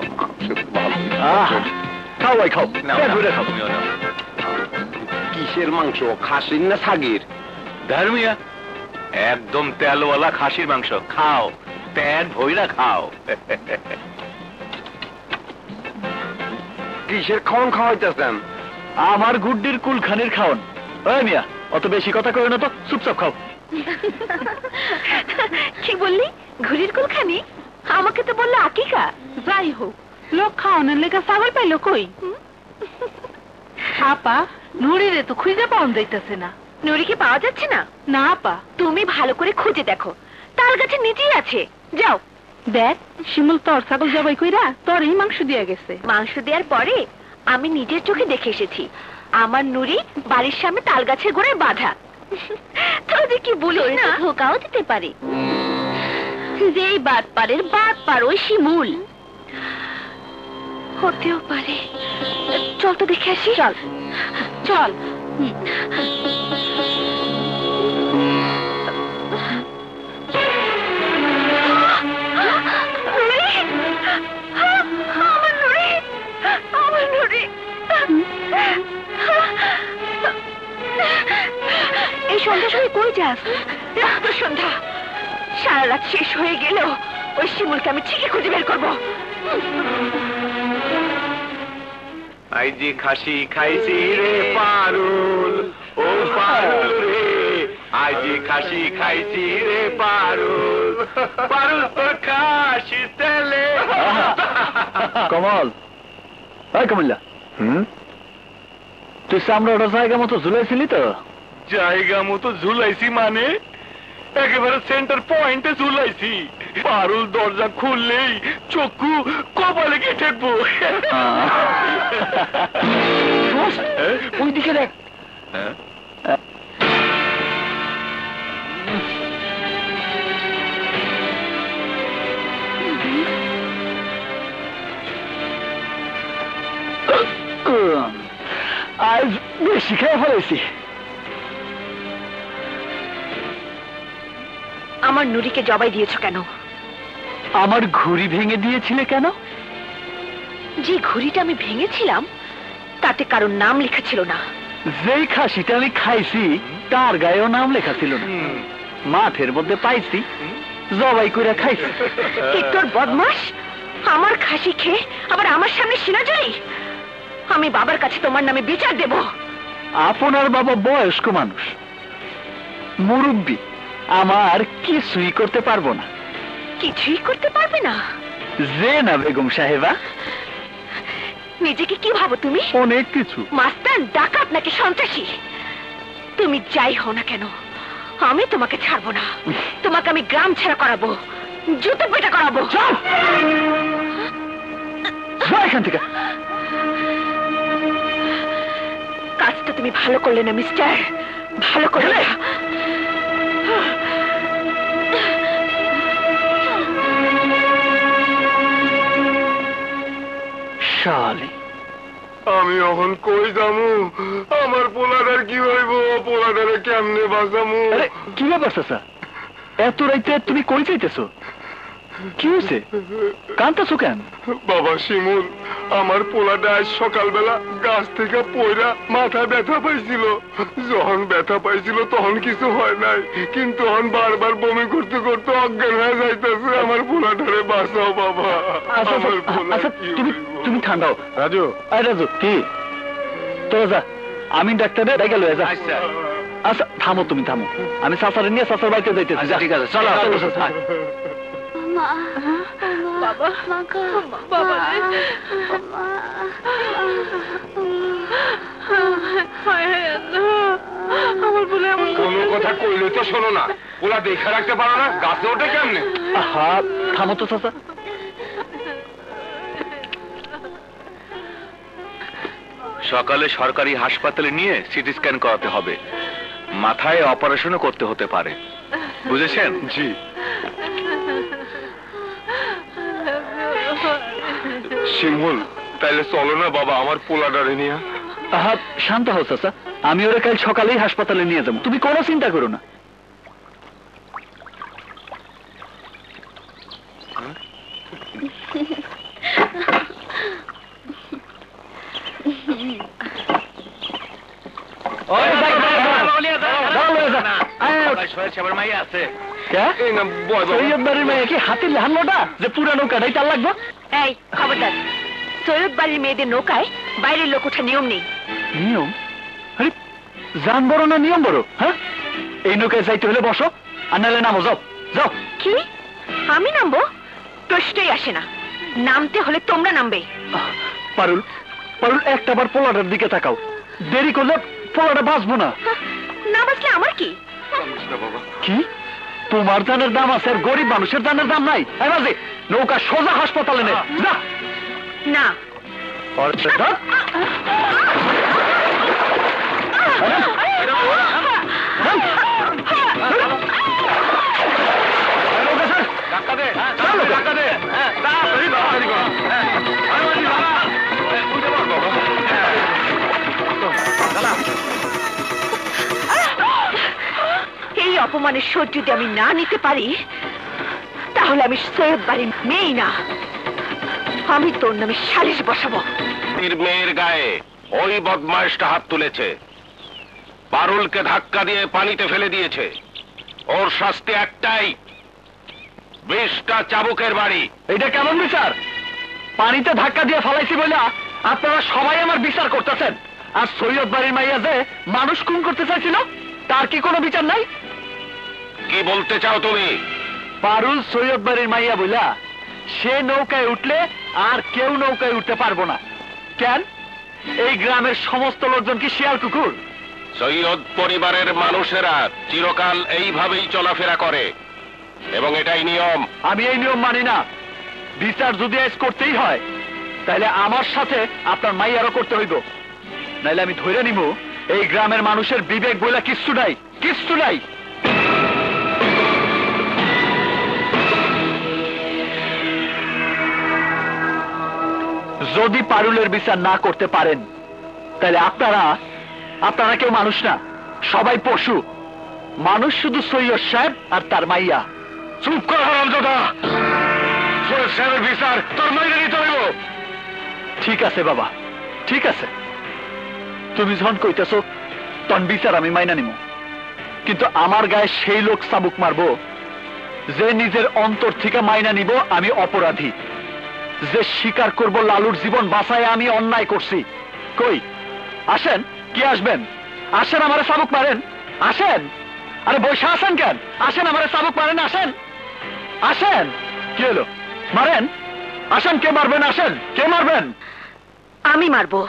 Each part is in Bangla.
ভালো খাও ভাই খাও পেট খাও তুমিও। কিসের মাংস খাসির না ছাগির ধর্মিয়া। একদম তেলওয়ালা খাসির মাংস। খাও পেট ভইরা খাও। কিসের খাওয়ান খাওয়াইতেছেন? আমার গুড্ডির কুলখানির খাওন। ওই মিয়া অত বেশি কথা কই না তো চুপচাপ খাও। কি বললি? ঘুড়ির কুলখানি? আমাকে তো বলল আকিকা। যাই হোক লোক খাওয়ানোর লেগে ছাগল পাইলো কই? আপা নুরিরে তো খুঁজে পাওয়া যাইতেছে না। নুরিকে পাওয়া যাচ্ছে না? না আপা। তুমি ভালো করে খুঁজে দেখো। তাল গাছের নিচেই আছে। যাও। দেখ শিমুল তোর ছাগল জবাই কইরা তোর এই মাংস দিয়ে গেছে। মাংস দেওয়ার পরে আমি নিজের চোখে দেখে এসেছি। আমার নুরি বাড়ির সামনে তাল গাছের গোড়ায় বাঁধা। তবে কি বলিস না? ধোকাও দিতে পারে। যেই বাদ পারের বাদ পার ওই শিমুল হতেও পারে। চল তো দেখে আসি। চল। চল। এই সন্ধ্যার সময় কই যাস? সন্ধ্যা। সারা রাত শেষ হয়ে গেল ওই শিমুলকে আমি ঠিকই খুঁজে বের করব। আই যে খাসি খাইছি রে পারুল ও পারুল রে। আই যে খাসি খাইছি রে পারুল পারুল তোর খাসি তেলে। কমল ওই কমল্লা। হুম? তুই চামড়াটা জায়গা মতো ঝুলাইছিলি তো? জায়গা মতো ঝুলাইছি মানে? একেবারে সেন্টার পয়েন্টে ঝুলাইছি। পারুল দরজা খুললেই চক্ষু কপালে গিয়ে ঠেকবো। ওই দিকে দেখ। হ্যাঁ? আজ বেশি খেয়ে ফেলেছি। আমার নুরিকে জবাই দিয়েছ কেন? আমার ঘুড়ি ভেঙে দিয়েছিলে কেন? যে ঘুড়িটা আমি ভেঙেছিলাম তাতে কারোর নাম লেখা ছিল না। যেই খাসিটা আমি খাইছি তার গায়েও নাম লেখা ছিল না। মাঠের মধ্যে পাইছি জবাই করে খাইছি। তোর বদমাস আমার খাসি খেয়ে আবার আমার সামনে সিনাজুরি আমি বাবার কাছে তোমার নামে বিচার দেব। আপনার বাবা বয়স্ক মানুষ মুরব্বী। আমার কিছুই করতে পারব না। কিছুই করতে পারবে না? যে না বেগম সাহেবা। নিজেকে কি ভাবো তুমি? অনেক কিছু। মাস্তান ডাকাত নাকি সন্ত্রাসী? তুমি যাই হও না কেন আমি তোমাকে ছাড়বো না। তোমাকে আমি গ্রাম ছাড়া করাবো জুতো পেটা করাবো। এখান থেকে। কাজটা তুমি ভালো করলে না মিস্টার। ভালো করলে না। শালি আমি এখন কই যামু? আমার পোলাটার কি হইব? পোলাটারে কেমনে বাঁচামু? কি ব্যাপার চাচা? এত রাইতে তুমি কই চাইতেছো কি হয়েছে? কান্তাছো কেন? বাবা শিমুল আমার পোলাটা আজ সকালবেলা গাছ থেকে পয়রা মাথা ব্যথা পাইছিল। যখন ব্যথা পাইছিল তখন কিছু হয় নাই। কিন্তু তখন বারবার বমি করতে করতে অজ্ঞান হয়ে যাইতেছে আমার পোলাটারে বাঁচাও বাবা। আচ্ছা আমার আচ্ছা, পোলা আচ্ছা তুমি তুমি ঠান্ডাও রাজু। আরে রাজু কি? তোরা যা। আমি ডাক্তারে ডেকে লয়ে যা। আচ্ছা। থামো তুমি থামো। আমি সাসারে নিয়ে সাসার বাড়িতে যাইতেছি ঠিক আছে, চলো। আয়। বাবা বাবা। আমার বলে এমন কোনো কথা কইলে তো শোনো না। ওলা দেখে রাখতে পারো না গাছে ওঠে কেমনে? আহা থামো তো চাচা। সকালে সরকারি হাসপাতালে নিয়ে সিটি স্ক্যান করাতে হবে। মাথায় অপারেশনও করতে হতে পারে। বুঝেছেন? জি। সিংহল তাইলে চলো না বাবা আমার পোলা ডারে নিয়ে আহা শান্ত হও চাচা আমি ওরা কাল সকালেই হাসপাতালে নিয়ে যাব তুমি কোনো চিন্তা করো না হাতের হাল্লোটা যে পুরানো কাটাই তার লাগবো এই খবরদার সৈয়দ বাড়ির মেয়েদের নৌকায় বাইরের লোক ওঠা নিয়ম নেই। নিয়ম? আরে জান বড় না নিয়ম বড়? হ্যাঁ? এই নৌকায় যাইতে হলে বসো আর নাহলে নামো যাও যাও। কি? আমি নামবো? প্রশ্নই আসে না। নামতে হলে তোমরা নামবে। পারুল পারুল একটা বার পোলাটার দিকে তাকাও। দেরি করলে পোলাটা বাঁচবো না। না বাঁচলে আমার কি? কি? তোমার দানের দাম আছে আর গরিব মানুষের দানের দাম নাই। নৌকা সোজা হাসপাতালে নে। যা। এই অপমানের শোধ যদি আমি না নিতে পারি তাহলে আমি সৈয়দ বাড়ির মেয়েই না। আমি তোর নামে সালিশ বসাবো। এর মেয়ের গায়ে ওই বদমাইশটা হাত তুলেছে। পারুলকে ধাক্কা দিয়ে পানিতে ফেলে দিয়েছে। ওর শাস্তি একটাই বিশটা চাবুকের বাড়ি। এইটা কেমন বিচার? পানিতে ধাক্কা দিয়ে ফালাইছি বলে আপনারা সবাই আমার বিচার করতেছেন। আর সৈয়দ বাড়ির মাইয়া যে মানুষ খুন করতে চাইছিল তার কি কোনো বিচার নাই? কি বলতে চাও তুমি? পারুল সৈয়দ বাড়ির মাইয়া বইলা সে নৌকায় উঠলে আর কেউ নৌকায় উঠতে পারব না। কেন? এই গ্রামের সমস্ত লোকজন কি শিয়াল কুকুর? সৈয়দ পরিবারের মানুষেরা চিরকাল এইভাবেই চলাফেরা করে এবং এটাই নিয়ম। আমি এই নিয়ম মানি না। বিচার যদি আজ করতেই হয় তাহলে আমার সাথে আপনার মাইয়ারও করতে হইব। নাইলে আমি ধরে নিব এই গ্রামের মানুষের বিবেক বইলা কিচ্ছু নাই কিচ্ছু নাই। যদি পারুলের বিচার না করতে পারেন তাহলে আপনারা আপনারা কেউ মানুষ না সবাই পশু। মানুষ শুধু সৈয়দ সাহেব আর তার মাইয়া। চুপ কর হারামজাদা সৈয়দ সাহেবের বিচার তোর মাইনে নিতে হইব। ঠিক আছে বাবা ঠিক আছে। তুমি যখন কইতেছ তখন বিচার আমি মাইনা নিব কিন্তু আমার গায়ে সেই লোক চাবুক মারবো যে নিজের অন্তর থেকে মাইনা নিব আমি অপরাধী। যে স্বীকার করব লালুর জীবন বাঁচায় আমি অন্যায় করছি। কই? আসেন? কি আসবেন? আসেন আমারে চাবুক মারেন। আসেন? আরে বৈশা আসেন কেন? আসেন আমারে চাবুক মারেন, আসেন? আসেন? কি হলো? মারেন? আসেন, কে মারবেন? আসেন? কে মারবেন? আমি মারবো।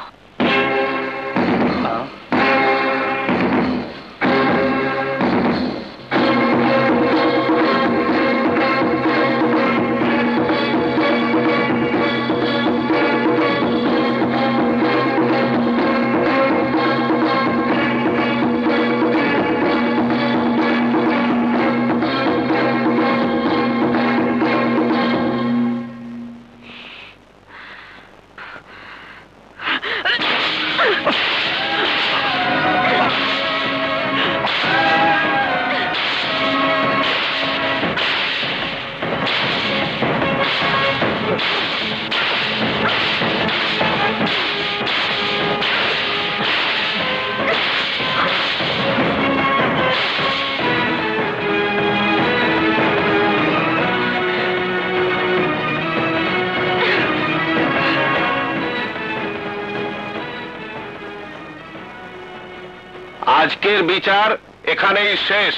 আজকের বিচার এখানেই শেষ।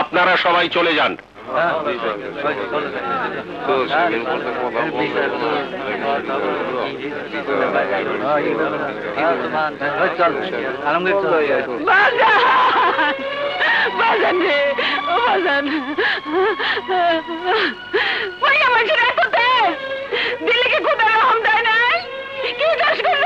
আপনারা সবাই চলে যান। বাজান বাজান রে ও বাজান ওই আমার ছেলে এত তেজ দিলে কি কোথায় রহম দেয় নাই। কি চাষ করছে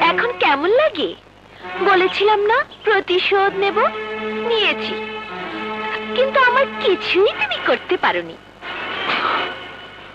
এখন কেমন লাগে? বলেছিলাম না প্রতিশোধ নেব? নিয়েছি। কিন্তু আমার কিছুই তুমি করতে পারোনি।